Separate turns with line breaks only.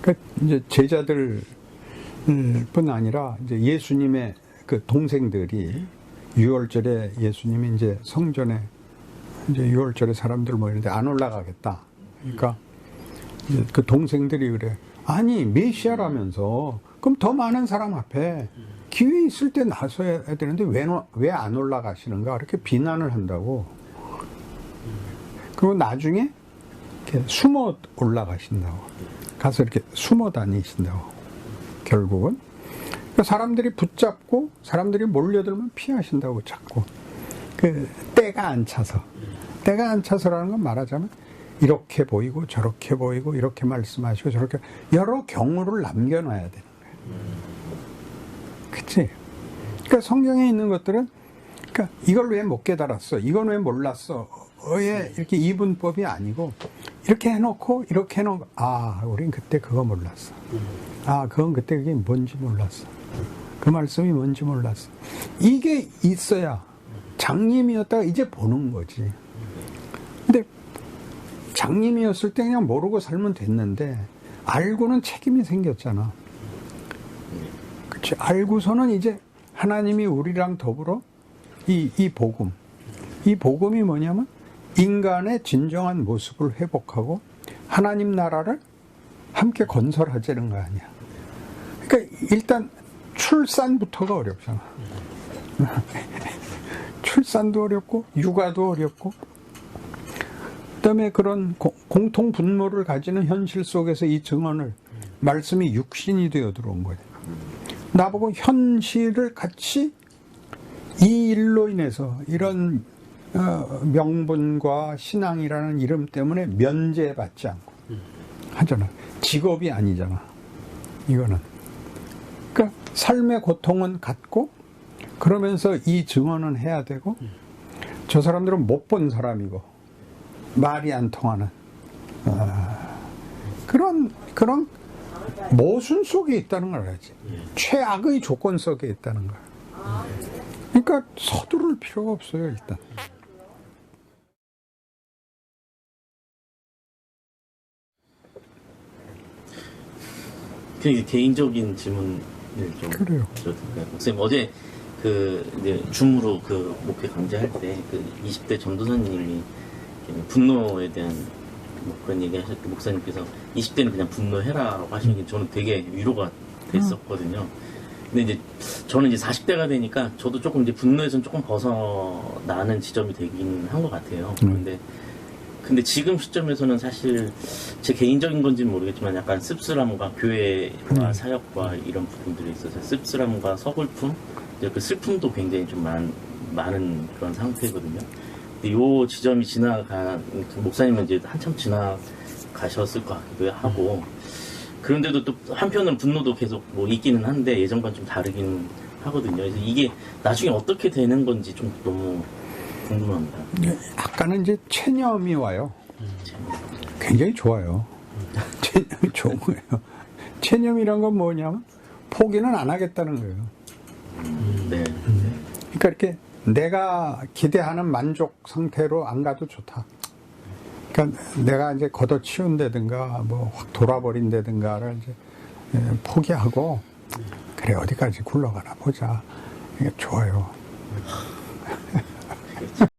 그러니까 이제 제자들뿐 아니라 이제 예수님의 그 동생들이 유월절에 예수님이 이제 성전에 이제 유월절에 사람들 모이는데 안 올라가겠다. 그러니까 그 동생들이 그래. 아니 메시아라면서 그럼 더 많은 사람 앞에 기회 있을 때 나서야 되는데 왜 왜 안 올라가시는가 이렇게 비난을 한다고. 그리고 나중에 이렇게 숨어 올라가신다고. 가서 이렇게 숨어 다니신다고. 결국은 그러니까 사람들이 붙잡고 사람들이 몰려들면 피하신다고 자꾸. 그 때가 안 차서 때가 안 차서라는 건 말하자면 이렇게 보이고 저렇게 보이고 이렇게 말씀하시고 저렇게 여러 경우를 남겨놔야 되는 거예요. 그치? 그러니까 성경에 있는 것들은 그러니까 이걸 왜 못 깨달았어? 이건 왜 몰랐어? 왜 이렇게 이분법이 아니고 이렇게 해놓고 이렇게 해놓고 아 우린 그때 그거 몰랐어. 아 그건 그때 그게 뭔지 몰랐어. 그 말씀이 뭔지 몰랐어. 이게 있어야 장님이었다가 이제 보는 거지. 근데 장님이었을 때 그냥 모르고 살면 됐는데 알고는 책임이 생겼잖아. 그치? 알고서는 이제 하나님이 우리랑 더불어 이, 이 복음. 이 복음이 뭐냐면 인간의 진정한 모습을 회복하고 하나님 나라를 함께 건설하자는 거 아니야. 그러니까 일단 출산부터가 어렵잖아. 출산도 어렵고 육아도 어렵고 그다음에 그런 고- 공통 분모를 가지는 현실 속에서 이 증언을 말씀이 육신이 되어 들어온 거예요. 나보고 현실을 같이 이 일로 인해서 이런 어, 명분과 신앙이라는 이름 때문에 면제받지 않고 하잖아. 직업이 아니잖아. 이거는. 그러니까 삶의 고통은 같고 그러면서 이 증언은 해야 되고 저 사람들은 못 본 사람이고 말이 안 통하는 아, 그런 그런 모순 속에 있다는 걸 알아야지. 최악의 조건 속에 있다는 걸. 그러니까 서두를 필요가 없어요 일단.
그 개인적인 질문을 좀
그래요.
드려도 될까요? 목사님 어제 그 이제 줌으로 그 목회 강좌할 때 그 20대 전도사님이 분노에 대한 뭐 그런 얘기 때 목사님께서 20대는 그냥 분노해라라고 하시는 게 저는 되게 위로가 됐었거든요. 근데 이제 저는 이제 40대가 되니까 저도 조금 이제 분노에선 조금 벗어나는 지점이 되긴 한 것 같아요. 근데 근데 지금 시점에서는 사실 제 개인적인 건지는 모르겠지만 약간 씁쓸함과 교회와 사역과 이런 부분들이 있어서 씁쓸함과 서글픔, 이제 그 슬픔도 굉장히 좀 많, 많은 그런 상태거든요. 근데 요 지점이 지나간 그 목사님은 이제 한참 지나가셨을 것 같기도 하고 그런데도 또 한편으로는 분노도 계속 뭐 있기는 한데 예전과 좀 다르긴 하거든요. 그래서 이게 나중에 어떻게 되는 건지 좀 너무 궁금합니다.
아까는 이제 체념이 와요. 굉장히 좋아요. 체념이 좋은 거예요. 체념이란 건 뭐냐면 포기는 안 하겠다는 거예요.
네.
그러니까 이렇게 내가 기대하는 만족 상태로 안 가도 좋다. 그러니까 내가 이제 걷어치운다든가 뭐 확 돌아버린다든가를 이제 예, 포기하고 그래 어디까지 굴러가나 보자. 좋아요. Good.